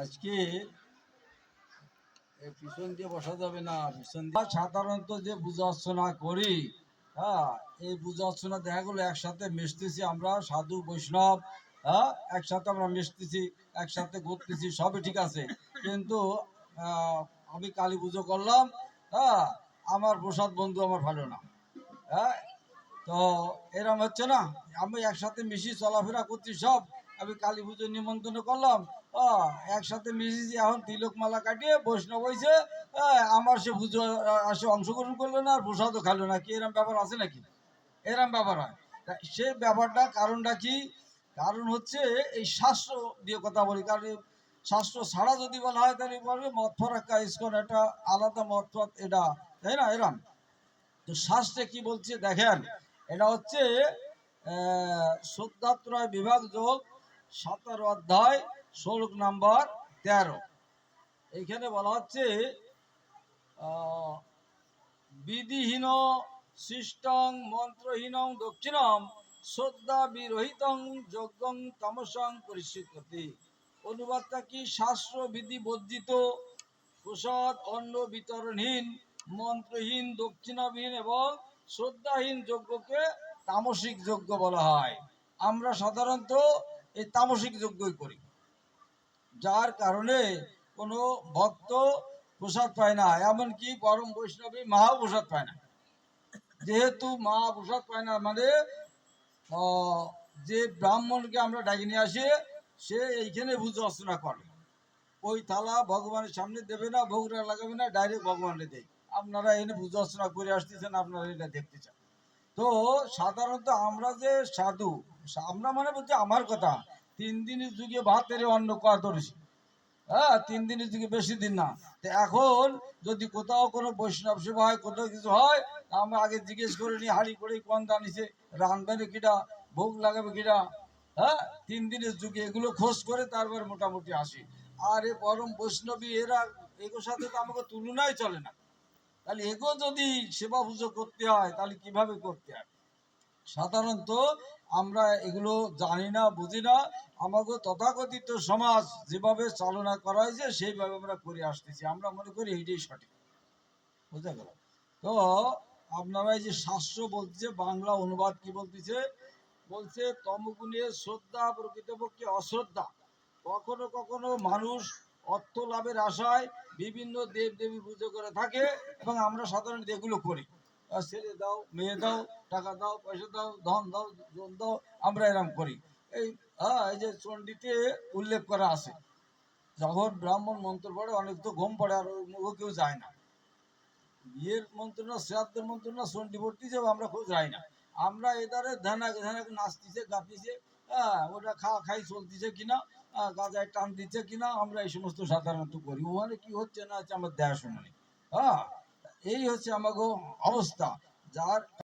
আজকে পিছন দিয়ে বসা যাবে না, পিছন দিয়ে সাধারণত যে অর্চনা করি হ্যাঁ এই অর্চনা দেখা গেলো একসাথে মিশতেছি আমরা, সাধু, বৈষ্ণব হ্যাঁ একসাথে আমরা মিশতেছি, একসাথে ঘুরতেছি, সবই ঠিক আছে। কিন্তু আমি কালী পুজো করলাম হ্যাঁ আমার প্রসাদ বন্ধু আমার ভালো না হ্যাঁ তো এরম হচ্ছে না। আমি একসাথে মিশি, চলাফেরা করছি সব আমি কালী পুজোর নিমন্ত্রণ করলাম। ও, একসাথে মিশিছি এখন তিলক মালা কাটিয়ে বৈষ্ণব হয়েছে আমার সে পুজো আসে অংশগ্রহণ করল না আর প্রসাদও খালো না। কি এরম ব্যাপার আছে নাকি? এরম ব্যাপার হয়। সে ব্যাপারটা কারণটা কি? কারণ হচ্ছে এই শাস্ত্র দিয়ে কথা বলি। কারণ শাস্ত্র ছাড়া যদি বলা হয় তাহলে বলবে মত ফরাক্কা ইস্কন একটা আলাদা মত এটা, তাই না? এরম। তো শাস্ত্রে কি বলছে দেখেন, এটা হচ্ছে শ্রদ্ধাত্রয় বিভাগ যোগ সতেরো অধ্যায় শ্লোক নাম্বার, তেরো। এইখানে বলা হচ্ছে বিধিহীন সৃষ্টং, মন্ত্রহীনং, দক্ষিণম, শ্রদ্ধা বিরহিতং, যজ্ঞং, তামসং পরিস্কৃতি অনুবাদটা কি? শাস্ত্র বিধি বর্জিত, প্রসাদ, অন্ন বিতরণহীন, মন্ত্রহীন, দক্ষিণাবিহীন এবং শ্রদ্ধাহীন যজ্ঞকে তামসিক যজ্ঞ বলা হয়। আমরা সাধারণত এই তামসিক যজ্ঞই করি। যার কারণে কোনো ভক্ত প্রসাদ পায় না, এমনকি পরম বৈষ্ণবী মাও প্রসাদ পায় না। যেহেতু মা প্রসাদ পায় না মানে যে ব্রাহ্মণকে আমরা ডাকি নিয়ে আসি, সে এইখানে পুজো অর্চনা করে। ওই থালা ভগবানের সামনে দেবে না ভোগরা লাগাবে না, ডাইরেক্ট ভগবানকে দেয়। আপনারা এনে পুজো অর্চনা করে আসতেছেন, আপনারা এটা দেখতে চান। তো সাধারণত আমরা যে সাধু আমরা মানে বলছি আমার কথা। তিন দিনের যুগে ভাতের অন্ন কয়া ধরেছি। হ্যাঁ তিন দিনের যুগে বেশি দিন না। তো এখন যদি কোথাও কোনো বৈষ্ণব সেবা হয়, কোথাও কিছু হয় আমরা আগে জিজ্ঞেস করে নিই, হাড়ি করে কোন দানিছে রানবেন কিটা ভোগ লাগাবে কিটা হ্যাঁ তিন দিনের যুগে এগুলো খোঁজ করে তারপর মোটামুটি আসি। আর এ পরম বৈষ্ণবী, এরা এগোর সাথে তো আমাকে তুলনাই চলে না। তাহলে এগো যদি সেবা পুজো করতে হয়, তাহলে কীভাবে করতে হয়? সাধারণত আমরা এগুলো জানি না, বুঝি না। আমাকে তথাকথিত সমাজ যেভাবে চালনা করা হয়েছে সেইভাবে আমরা করে আসতেছি। আমরা মনে করি এইটাই সঠিক। বুঝতে গেল তো আপনারা এই যে শাস্ত্র বলছে বাংলা অনুবাদ কি বলতেছে? বলছে, তমগুণে শ্রদ্ধা প্রকৃতপক্ষে অশ্রদ্ধা। কখনো কখনো মানুষ অর্থ লাভের আশায় বিভিন্ন দেব দেবী পুজো করে থাকে এবং আমরা সাধারণত এগুলো করি। ছেলে দাও মেয়ে দাও টাকা দাও পয়সা দাও ধন দাও জন দাও আমরা এরকম করি। এই হ্যাঁ এই যে চণ্ডীতে উল্লেখ করা আছে। যখন ব্রাহ্মণ মন্ত্র পড়ে অনেক তো ঘুম পড়ে আর ওই মুখে কেউ যায় না। বিয়ের মন্ত্র না শ্রাদ্ধের মন্ত্র না চণ্ডী ভর্তি যাব আমরা কেউ যাই না। আমরা এদারে ধ্যানা ধ্যানা নাচতিছে গাতিছে হ্যাঁ ওটা খাওয়া খাই চলতিছে কিনা আহ, গাজায় টান দিচ্ছে কিনা আমরা এই সমস্ত সাধারণত করি। ওখানে কি হচ্ছে না হচ্ছে আমার দেখাশোনা নেই। হ্যাঁ এই হচ্ছে আমাকে অবস্থা যার